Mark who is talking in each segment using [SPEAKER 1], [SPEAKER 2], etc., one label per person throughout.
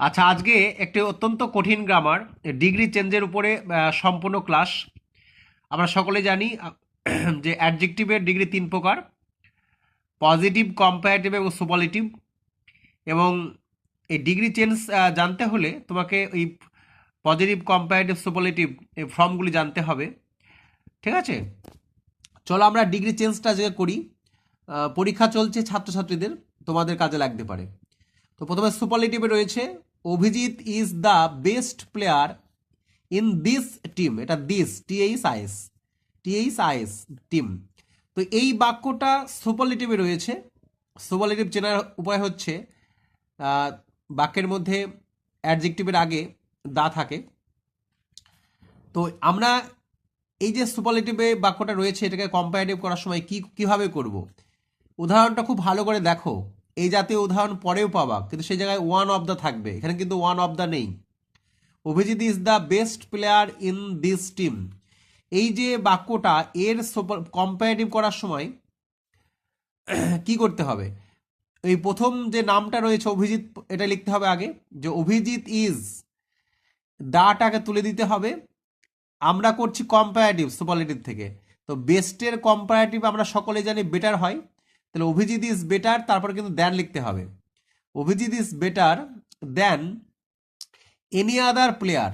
[SPEAKER 1] আচ্ছা আজকে একটি অত্যন্ত কঠিন গ্রামার ডিগ্রি চেঞ্জের উপরে সম্পূর্ণ ক্লাস আমরা সকলে জানি যে অ্যাডজেক্টিভের ডিগ্রি তিন প্রকার পজিটিভ কম্পারেটিভ এবং সুপারলেটিভ এবং এই ডিগ্রি চেঞ্জ জানতে হলে তোমাকে এই পজিটিভ কম্পারেটিভ সুপারলেটিভ এই ফর্মগুলি জানতে হবে। ঠিক আছে? চলো আমরা ডিগ্রি চেঞ্জটা আজকে করি। পরীক্ষা চলছে ছাত্রছাত্রীদের, তোমাদের কাজে লাগতে পারে। তো প্রথমে সুপারলেটিভে রয়েছে Abhijit is the best player in this team এটা this T H I S T H I S team তো এই বাক্যটা সুপারলেটিভে রয়েছে। সুপারলেটিভ চেনার উপায় হচ্ছে বাক্যের মধ্যে অ্যাডজেক্টিভের আগে দা থাকে। তো আমরা এই যে সুপারলেটিভে বাক্যটা রয়েছে, এটাকে কম্পারেটিভ করার সময় কি, কীভাবে করব? উদাহরণটা খুব ভালো করে দেখো। এই জাতীয় উদাহরণ পরেও পাবা, কিন্তু সেই জায়গায় ওয়ান অফ দ্য থাকবে। এখানে কিন্তু ওয়ান অফ দ্য নেই। Abhijit is the best player in this team এই যে বাক্যটা, এর কম্পারেটিভ করার সময় কি করতে হবে? এই প্রথম যে নামটা রয়েছে অভিজিৎ, এটা লিখতে হবে আগে, যে অভিজিৎ ইজ দাটাকে তুলে দিতে হবে। আমরা করছি কম্পারেটিভ সুপারলেটিভ থেকে। তো বেস্টের কম্পারেটিভ আমরা সকলে জানি বেটার হয়। তাহলে অভিজিৎ ইজ বেটার তারপরে কিন্তু দেন লিখতে হবে। Abhijit is better than any other player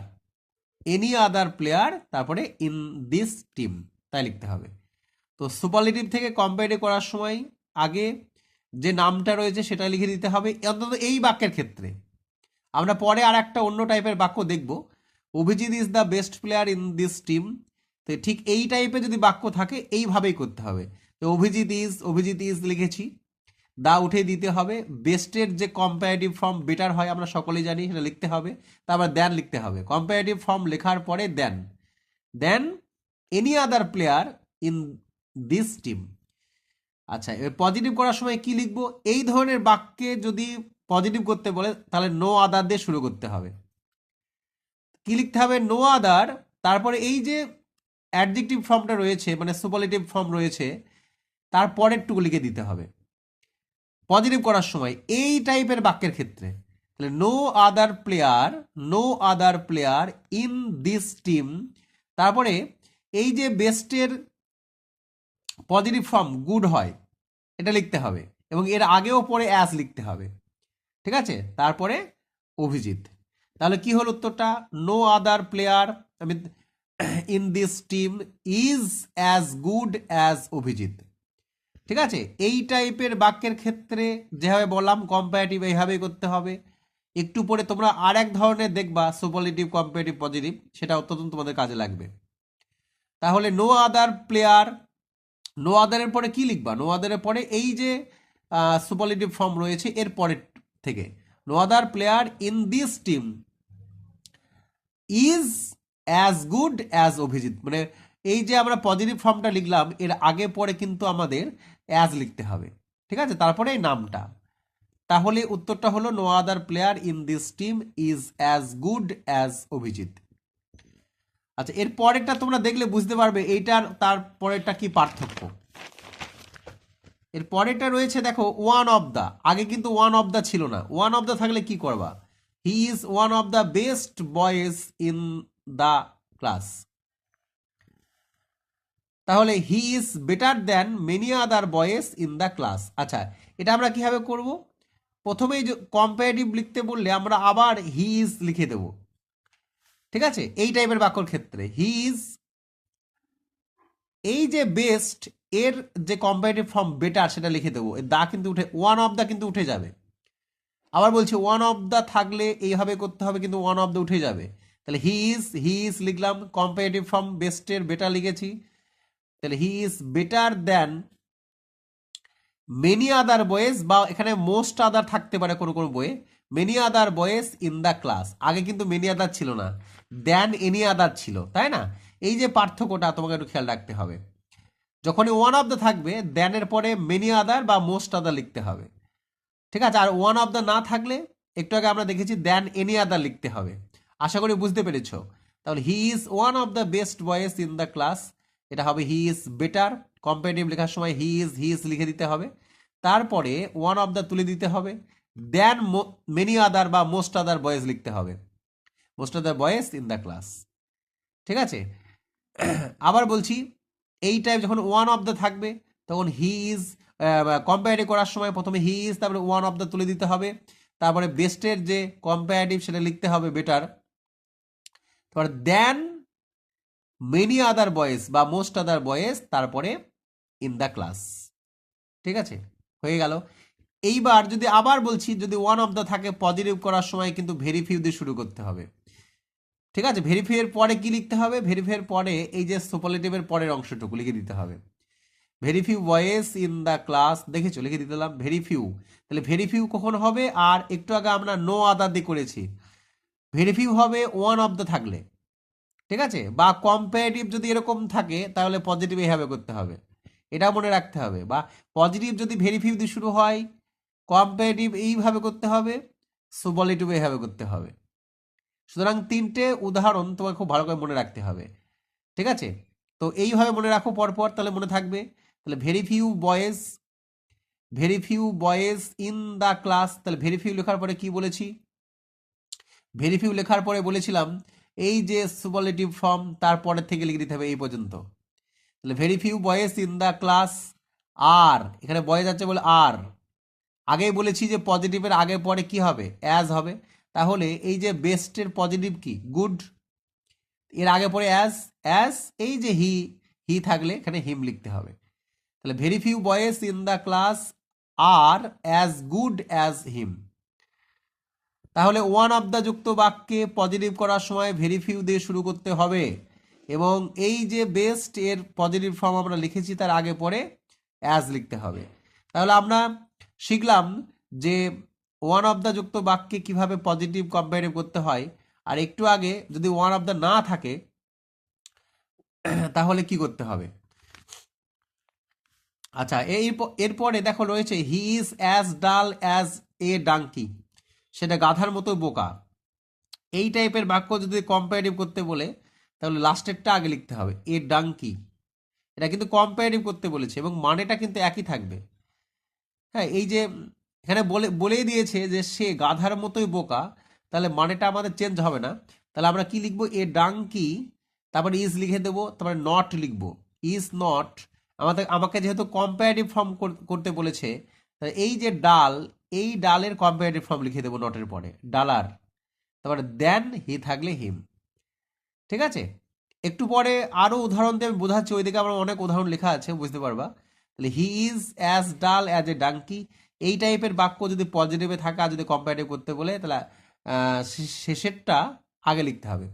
[SPEAKER 1] any other player তারপরে ইন দিস টিম তাই লিখতে হবে। তো সুপারলেটিভ থেকে কম্পারেটিভ করার সময় আগে যে নামটা রয়েছে সেটা লিখে দিতে হবে, অন্তত এই বাক্যের ক্ষেত্রে। আমরা পরে আর একটা অন্য টাইপের বাক্য দেখব। Abhijit is the best player in this team তো ঠিক এই টাইপের যদি বাক্য থাকে, এইভাবেই করতে হবে। অভিজিৎ ইজ অভিজিৎ ইজ লিখেছি। দা উঠে দিতে হবে। বেস্টের যে কম্পারেটিভ ফর্ম বেটার হয়, আমরা সকলেই জানি, সেটা লিখতে হবে। তারপর দেন লিখতে হবে। কম্পারেটিভ ফর্ম লেখার পরে than than any other player in this team আচ্ছা এবার পজিটিভ করার সময় কি লিখব? এই ধরনের বাক্যে যদি পজিটিভ করতে বলে, তাহলে নো আদার দিয়ে শুরু করতে হবে। কি লিখতে হবে? নো আদার তারপরে এই যে অ্যাডজেক্টিভ ফর্মটা রয়েছে মানে সুপারলেটিভ ফর্ম রয়েছে তার পরেরটুকু লিখে দিতে হবে। পজিটিভ করার সময় এই টাইপের বাক্যের ক্ষেত্রে, তাহলে no other player no other player in this team তারপরে এই যে বেস্টের পজিটিভ ফর্ম গুড হয়, এটা লিখতে হবে এবং এর আগেও পরে অ্যাজ লিখতে হবে। ঠিক আছে? তারপরে অভিজিৎ। তাহলে কি হলো উত্তরটা? No other player in this team is as good as Abhijit. ঠিক আছে? এই টাইপের বাক্যের ক্ষেত্রে যেভাবে বললাম কম্পারেটিভ এইভাবেই করতে হবে। একটু পরে তোমরা আর এক ধরনের দেখবা সুপারলেটিভ কম্পারেটিভ পজিটিভ সেটা অত্যন্ত তোমাদের কাজে লাগবে। তাহলে নো আদার প্লেয়ার নো আদারের পরে কি লিখবা? নো আদারের পরে এই যে সুপারলেটিভ ফর্ম রয়েছে, এর পরের থেকে। No other player in this team is as good as Abhijit. মানে এই যে আমরা পজিটিভ ফর্মটা লিখলাম, এর আগে পরে কিন্তু আমাদের অ্যাজ লিখতে হবে। ঠিক আছে? তারপরে এই নামটা। তাহলে উত্তরটা হলো no other player in this team is as good as Abhijit. আচ্ছা এর পরেরটা তোমরা দেখলে বুঝতে পারবে, এইটার তার পরেরটা কি পার্থক্য? এর পরেরটা রয়েছে, দেখো ওয়ান অফ দ্য আগে কিন্তু ওয়ান অফ দ্য ছিল না। ওয়ান অফ দ্য থাকলে কি করবা? He is one of the best boys in the class তাহলে he is better than many other boys in the class আচ্ছা এটা আমরা কীভাবে করব? প্রথমেই কম্পারেটিভ লিখতে বললে আমরা আবার হি ইজ লিখে দেব। ঠিক আছে? এই টাইপের বাক্যর ক্ষেত্রে হি ইজ এই যে বেস্ট এর যে কম্পারেটিভ ফর্ম বেটার সেটা লিখে দেবো। দা কিন্তু উঠে ওয়ান অফ দ্য কিন্তু উঠে যাবে। আবার বলছি ওয়ান অফ দ্য থাকলে এইভাবে করতে হবে কিন্তু ওয়ান অফ দ্য উঠে যাবে। তাহলে হি ইজ হি ইজ লিখলাম কম্পারেটিভ ফর্ম বেস্টের বেটার লিখেছি। তাহলে he is better than many other boys বা এখানে মোস্ট আদার থাকতে পারে কোনো কোনো বইয়ে। Many other boys in the class আগে কিন্তু মেনি আদার ছিল না। দ্যান এনি আদার ছিল, তাই না? এই যে পার্থক্যটা তোমাকে একটু খেয়াল রাখতে হবে। যখনই ওয়ান অফ দ্য থাকবে দ্যানের পরে মেনি আদার বা মোস্ট আদার লিখতে হবে। ঠিক আছে? আর ওয়ান অফ দ্য না থাকলে একটু আগে আমরা দেখেছি দ্যান এনি আদার লিখতে হবে। আশা করি বুঝতে পেরেছ। তাহলে he is one of the best boys in the class এটা হবে হি ইজ বেটার কম্পারেটিভ লেখার সময় হি ইজ হি ইজ লিখে দিতে হবে। তারপরে ওয়ান অফ দ্য তুলে দিতে হবে দেন মেনি আদার বা মোস্ট আদার বয়েজ লিখতে হবে। Most other boys in the class ঠিক আছে? আবার বলছি, এই টাইপ যখন ওয়ান অফ দ্য থাকবে, তখন হি ইজ কম্পারেটিভ করার সময় প্রথমে হি ইজ তারপরে ওয়ান অফ দ্য তুলে দিতে হবে। তারপরে বেস্টের যে কম্পারেটিভ সেটা লিখতে হবে বেটার তারপর দেন মেনি আদার বয়েস বা মোস্ট আদার বয়েস তারপরে ইন দ্য ক্লাস ঠিক আছে? হয়ে গেল। এইবার যদি আবার বলছি, যদি ওয়ান অফ দ্য থাকে পজিটিভ করার সময় কিন্তু ভেরিফিউ দিয়ে শুরু করতে হবে। ঠিক আছে? ভেরিফাইয়ের পরে কি লিখতে হবে? ভেরিফাইয়ের পরে এই যে সুপারলেটিভের পরের অংশটুকু লিখে দিতে হবে। Very few boys in the class দেখেছ? লিখে দিতে ভেরিফিউ তাহলে ভেরিফিউ কখন হবে? আর একটু আগে আমরা নো আদার দিয়ে করেছি। ভেরিফিউ হবে ওয়ান অফ দ্য থাকলে। ঠিক আছে? বা কম্পারেটিভ যদি এরকম থাকে, তাহলে পজিটিভ এইভাবে করতে হবে। এটা মনে রাখতে হবে। বা পজিটিভ যদি ভেরিফিউ দিয়ে শুরু হয় কম্পারেটিভ এইভাবে করতে হবে সুবলিটিভ এইভাবে করতে হবে। সুতরাং তিনটে উদাহরণ তোমাকে খুব ভালো করে মনে রাখতে হবে। ঠিক আছে? তো এইভাবে মনে রাখো পরপর, তাহলে মনে থাকবে। তাহলে very few boys very few boys in the class তাহলে ভেরি ফিউ লেখার পরে কি বলেছি? ভেরি ফিউ লেখার পরে বলেছিলাম এই যে সুপারলেটিভ ফর্ম তারপরের থেকে লিখে দিতে হবে এই পর্যন্ত। তাহলে very few boys in the class আর এখানে বয়েজ আছে বলে আর আগেই বলেছি যে পজিটিভের আগে পরে কি হবে? অ্যাজ হবে। তাহলে এই যে বেস্টের পজিটিভ কি? গুড এর আগে পরে অ্যাজ অ্যাজ এই যে হি হি থাকলে এখানে হিম লিখতে হবে। তাহলে very few boys in the class R as good as him তাহলে ওয়ান অফ দ্য যুক্ত বাক্যে পজিটিভ করার সময় ভেরি ফিউ দিয়ে শুরু করতে হবে। এবং এই যে বেস্ট এর পজিটিভ ফর্ম আমরা লিখেছি তার আগে পরে অ্যাজ লিখতে হবে। তাহলে আমরা শিখলাম যে ওয়ান অফ দ্য যুক্ত বাক্যে কীভাবে পজিটিভ কম্পারেটিভ করতে হয়। আর একটু আগে যদি ওয়ান অফ দ্য না থাকে, তাহলে কি করতে হবে? আচ্ছা এই এরপরে দেখো রয়েছে he is as dull as a donkey সেটা গাধার মতো বোকা। এই টাইপের বাক্য যদি কম্পারেটিভ করতে বলে, তাহলে লাস্টেরটা আগে লিখতে হবে। এ ডাঙ্কি এটা কিন্তু কম্পারেটিভ করতে বলেছে এবং মানেটা কিন্তু একই থাকবে। হ্যাঁ এই যে এখানে বলে, বলেই দিয়েছে যে সে গাধার মতোই বোকা, তাহলে মানেটা আমাদের চেঞ্জ হবে না। তাহলে আমরা কি লিখব? এ ডাঙ্কি তারপরে ইজ লিখে দেবো, তারপরে নট লিখব। ইজ নট আমাদের, আমাকে যেহেতু কম্পারেটিভ ফর্ম করতে বলেছে এই যে ডাল এই ডালের কম্পারেটিভ ফর্ম লিখে দেবো নটের পরে। ডালার। তারপরে দেন হি থাকলে হিম ঠিক আছে? একটু পরে আরও উদাহরণ দিয়ে আমি বোঝাচ্ছি, ওইদিকে আমার অনেক উদাহরণ লেখা আছে, বুঝতে পারবা? তাহলে he is as dull as a donkey এই টাইপের বাক্য যদি পজিটিভে থাকে, যদি কম্পারেটিভ করতে বলে, তাহলে শেষেরটা আগে লিখতে হবে।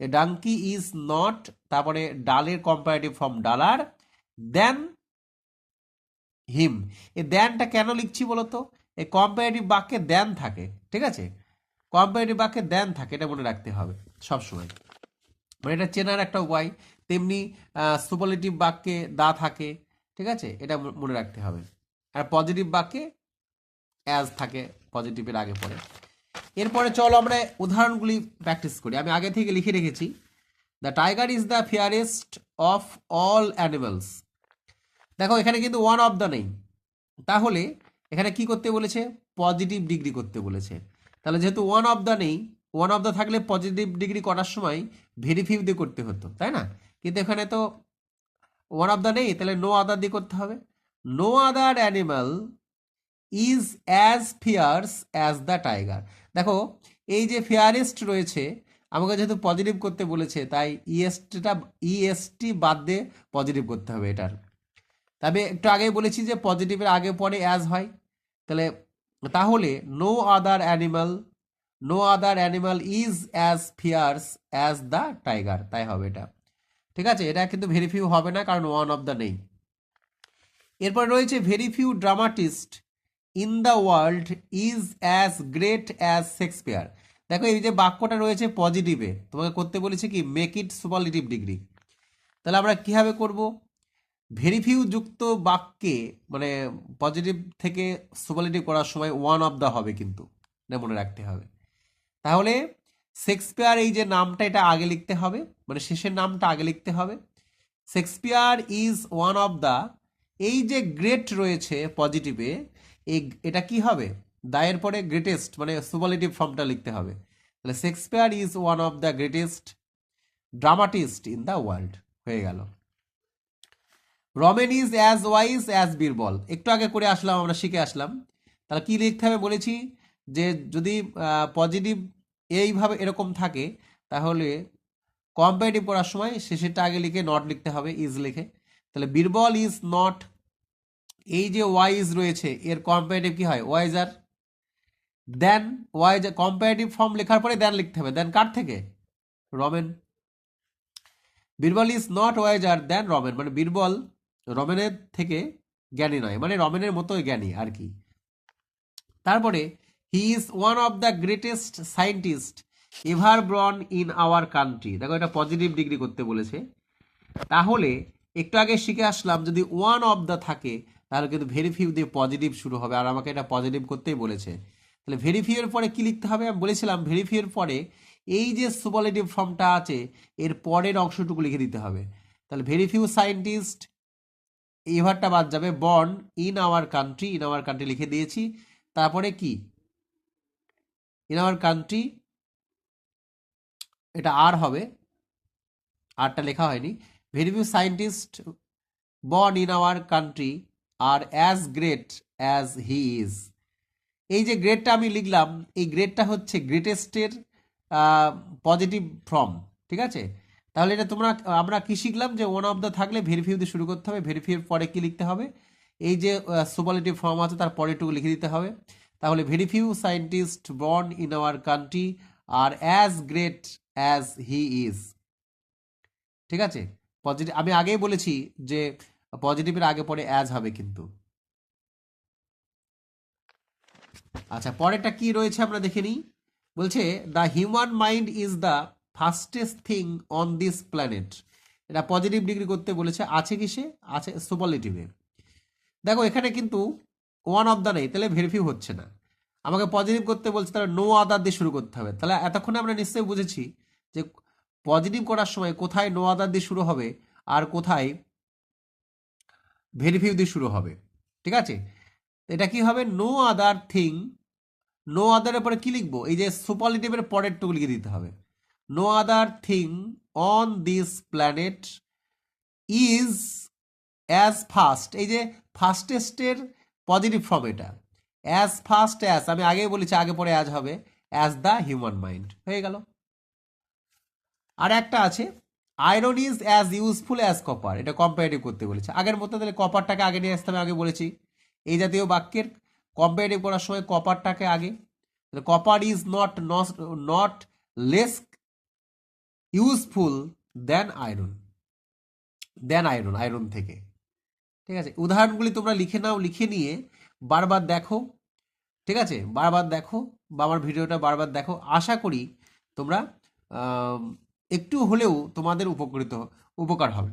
[SPEAKER 1] এ ডাঙ্কি ইজ নট তারপরে ডালের কম্পারেটিভ ফর্ম ডালার দেন হিম এ দেনটা কেন লিখছি বলতো? এই কম্পারেটিভ বাক্যে দেন থাকে, ঠিক আছে? কম্পারেটিভ বাক্যে দেন থাকে, এটা মনে রাখতে হবে সবসময়। মানে এটা চেনার একটা উপায়, তেমনি সুপারলেটিভ বাক্যে দা থাকে, ঠিক আছে? এটা মনে রাখতে হবে। আর পজিটিভ বাক্যে অ্যাজ থাকে পজিটিভের আগে পরে এরপরে চলো আমরা উদাহরণগুলি প্র্যাকটিস করি। আমি আগে থেকে লিখে রেখেছি the tiger is the fiercest of all animals দেখো, এখানে কিন্তু ওয়ান অফ দ্য নেই তাহলে এখানে কি করতে বলেছে? পজিটিভ ডিগ্রি করতে বলেছে। তাহলে যেহেতু ওয়ান অফ দ্য নেই ওয়ান অফ দ্য থাকলে পজিটিভ ডিগ্রি করার সময় ভেরিফিউ দিয়ে করতে হতো, তাই না? কিন্তু এখানে তো ওয়ান অফ দ্য নেই, তাহলে নো আদার দিয়ে করতে হবে। No other animal is as fierce as the tiger দেখো, এই যে ফেয়ারেস্ট রয়েছে, আমাকে যেহেতু পজিটিভ করতে বলেছে, তাই ইএসটিটা ইএসটি বাদ দিয়ে পজিটিভ করতে হবে এটার। তবে একটু আগে বলেছি যে পজিটিভের আগে পরে অ্যাজ হয়। তাহলে তাহলে no other animal no other animal is as fierce as the tiger তাই হবে এটা। ঠিক আছে? এটা কিন্তু ভেরিফিউ হবে না, কারণ ওয়ান অফ দ্য নেই এরপর রয়েছে very few dramatist in the world is as great as Shakespeare দেখো, এই যে বাক্যটা রয়েছে পজিটিভে তোমাকে করতে বলেছে কি? মেক ইট সুপারলিটিভ ডিগ্রি তাহলে আমরা কীভাবে করব? ভেরিফিউ যুক্ত বাক্যে মানে পজিটিভ থেকে সুপারলিটিভ করার সময় ওয়ান অফ দ্য হবে কিন্তু মনে রাখতে হবে। তাহলে শেক্সপিয়ার এই যে নামটা, এটা আগে লিখতে হবে মানে শেষের নামটা আগে লিখতে হবে। Shakespeare is one of the এই যে গ্রেট রয়েছে পজিটিভে এটা কি হবে? দায়ের পরে গ্রেটেস্ট মানে সুপারলেটিভ ফর্মটা লিখতে হবে। তাহলে Shakespeare is one of the greatest dramatist in the world হয়ে গেল। Ramen is as wise as Birbal. একটু আগে করে আসলাম, আমরা শিখে আসলাম। তাহলে কী লিখতে হবে বলেছি? যে যদি পজিটিভ এইভাবে এরকম থাকে, তাহলে কম্পারেটিভ করার সময় শেষেরটা আগে লিখে নট লিখতে হবে ইজ লিখে। তাহলে বীরবল ইজ নট এই যে ওয়াইজ রয়েছে, এর কম্পারেটিভ কি হয়? Wiser than wise comparative form লেখার পরে দেন লিখতে হবে। দেন কার থেকে? Ramen. Birbal is not wiser than Ramen. মানে বীরবল রমেনের থেকে জ্ঞানী নয় মানে রমেনের মতোই জ্ঞানী আর কি। তারপরে he is one of the greatest scientist ever born in our country দেখো এটা পজিটিভ ডিগ্রি করতে বলেছে। তাহলে, একটু আগে শিখে আসলাম, যদি ওয়ান অফ দ্য থাকে, তাহলে কিন্তু ভেরিফিউ দিয়ে পজিটিভ শুরু হবে। আর আমাকে এটা পজিটিভ করতেই বলেছে। তাহলে ভেরিফিউর পরে কি লিখতে হবে? আমি বলেছিলাম ভেরিফিউর পরে এই যে সুপারলেটিভ ফর্মটা আছে, এর পরের অংশটুকু লিখে দিতে হবে। তাহলে ভেরিফিউ সায়েন্টিস্ট এভারটা বাদ যাবে born in our country in our country লিখে দিয়েছি। তারপরে কি? ইন আওয়ার কান্ট্রি এটা আর হবে আরটা লেখা হয়নি। Very few scientist born in our country are as great as he is এই যে গ্রেডটা আমি লিখলাম, এই গ্রেডটা হচ্ছে গ্রেটেস্টের পজিটিভ ফর্ম ঠিক আছে? তাহলে এটা তোমরা, আমরা কি শিখলাম যে ওয়ান অফ দ্য থাকলে ভেরিফিউ দিয়ে শুরু করতে হবে ভেরিফিউর পরে কি লিখতে হবে? এই যে সুপারলেটিভ ফর্ম আছে, তার পরেরটুকু লিখে দিতে হবে। তাহলে very few scientist born in our country are as great as he is ঠিক আছে? পজিটিভ আমি আগেই বলেছি যে পজিটিভের আগে পরে অ্যাজ হবে কিন্তু। আচ্ছা পরেরটা কি রয়েছে আমরা দেখে নিই। বলছে the human mind is the fastest thing on this planet. এটা পজিটিভ ডিগ্রি করতে বলেছে। আছে কিসে আছে সুপারলেটিভে। দেখো, এখানে কিন্তু ওয়ান অফ দ্য নেই, তাহলে ভেরিফিউ হচ্ছে না। আমাকে পজিটিভ করতে বলছে, তাহলে নো আদার দিয়ে শুরু করতে হবে। তাহলে এতক্ষণে আমরা নিশ্চয়ই বুঝেছি যে পজিটিভ করার সময় কোথায় নো আদার দিয়ে শুরু হবে আর কোথায় ভেরিফিউ দিয়ে শুরু হবে। ঠিক আছে? এটা কি হবে? নো আদার থিং নো আদারের পরে কি লিখব? এই যে সুপারলিটিভের পরের টুকু লিখে দিতে হবে। No other thing on this planet is as fast এই যে ফাস্টেস্টের পজিটিভ ফর্ম এটা। অ্যাজ ফাস্ট অ্যাজ আমি আগেই বলেছি, আগে পরে অ্যাজ হবে। অ্যাজ দ্য হিউম্যান মাইন্ড হয়ে গেল। আর একটা আছে iron is as useful as copper এটা কম্পারেটিভ করতে বলেছে। আগের মতো তাহলে কপারটাকে আগে নিয়ে আসতে হবে আগে বলেছি। এই জাতীয় বাক্যের কম্পারেটিভ করার সময় কপারটাকে আগে। Copper is not not less useful than iron than iron iron থেকে। ঠিক আছে? উদাহরণগুলি তোমরা লিখে নাও, লিখে নিয়ে বারবার দেখো। ঠিক আছে? বারবার দেখো বা আমার ভিডিওটা বারবার দেখো। আশা করি তোমরা একটু হলেও তোমাদের উপকৃত, উপকার হবে।